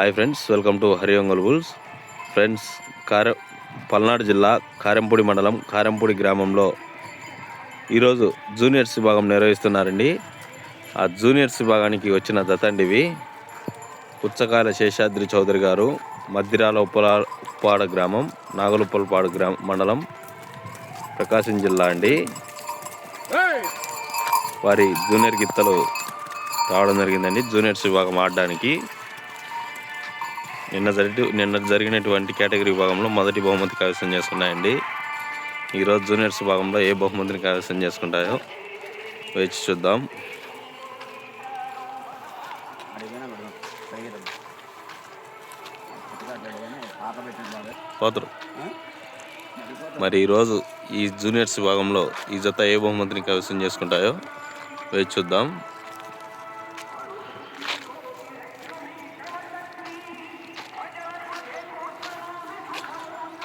Hi friends welcome to Hari wolves friends కార పల్నాడు జిల్లా కారెంపూడి మండలం కారంపూడి గ్రామంలో ఈరోజు జూనియర్స్ విభాగం నిర్వహిస్తున్నారండి. ఆ జూనియర్స్ విభాగానికి వచ్చిన దతండివి పుచ్చకాయల శేషాద్రి చౌదరి గారు మద్దిరాల ఉప్పలా ఉప్పాడ గ్రామం నాగలుప్పలపాడు గ్రామ మండలం ప్రకాశం జిల్లా అండి. వారి జూనియర్ గిత్తలు రావడం జరిగిందండి జూనియర్స్ విభాగం ఆడడానికి. నిన్న జరిగి నిన్న జరిగినటువంటి కేటగిరీ విభాగంలో మొదటి బహుమతి కైవసం చేసుకున్నాయండి. ఈరోజు జూనియర్స్ భాగంలో ఏ బహుమతిని కైవసం చేసుకుంటాయో వేచి చూద్దాం. పోతురు. మరి ఈరోజు ఈ జూనియర్స్ భాగంలో ఈ జత ఏ బహుమతిని కైవసం చేసుకుంటాయో వేచి చూద్దాం.